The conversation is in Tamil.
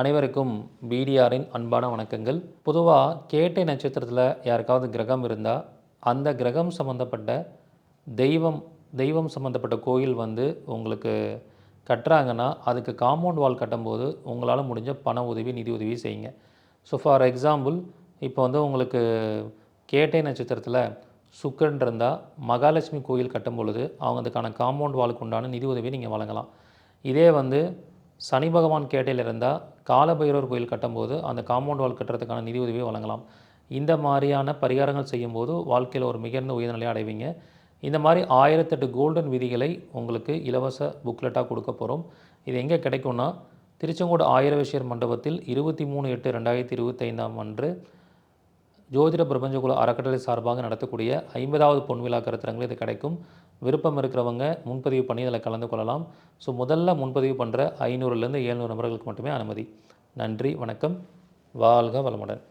அனைவருக்கும் பிடிஆரின் அன்பான வணக்கங்கள். பொதுவாக கேட்டை நட்சத்திரத்தில் யாருக்காவது கிரகம் இருந்தால் அந்த கிரகம் சம்மந்தப்பட்ட தெய்வம் தெய்வம் சம்மந்தப்பட்ட கோயில் வந்து உங்களுக்கு கட்டுறாங்கன்னா அதுக்கு காம்பவுண்ட் வால் கட்டும்போது உங்களால் முடிஞ்ச பண உதவி நிதி உதவி செய்யுங்க. ஸோ ஃபார் எக்ஸாம்பிள் இப்போ வந்து உங்களுக்கு கேட்டை நட்சத்திரத்தில் சுக்கன் இருந்தால் மகாலட்சுமி கோயில் கட்டும் பொழுது அவங்க அதுக்கான காம்பவுண்ட் வாலுக்கு உண்டான நிதி உதவியை நீங்கள் வழங்கலாம். இதே வந்து சனி பகவான் கேட்டையில் இருந்தால் காலபைரவர் கோயில் கட்டும்போது அந்த காம்பவுண்ட் வால் கட்டுறதுக்கான நிதி உதவியை வழங்கலாம். இந்த மாதிரியான பரிகாரங்கள் செய்யும்போது வாழ்க்கையில் ஒரு மிகுந்த உயர்ந்த நிலையை அடைவீங்க. இந்த மாதிரி ஆயிரத்தெட்டு கோல்டன் விதிகளை உங்களுக்கு இலவச புக்லெட்டாக கொடுக்க போகிறோம் இது எங்கே கிடைக்கும்னா திருச்செங்கோடு ஆயிரவேஷியர் மண்டபத்தில் இருபத்தி மூணு எட்டு ரெண்டாயிரத்தி இருபத்தைந்தாம் அன்று ஜோதிட பிரபஞ்சகுல அறக்கட்டளை சார்பாக நடத்தக்கூடிய ஐம்பதாவது பொன்விழா கருத்தரங்கில் இது கிடைக்கும். விருப்பம் இருக்கிறவங்க முன்பதிவு பண்ணி அதில் கலந்து கொள்ளலாம். ஸோ முதல்ல முன்பதிவு பண்ணுற ஐநூறுலேருந்து ஏழ்நூறு நபர்களுக்கு மட்டுமே அனுமதி. நன்றி வணக்கம். வாழ்க வளமுடன்.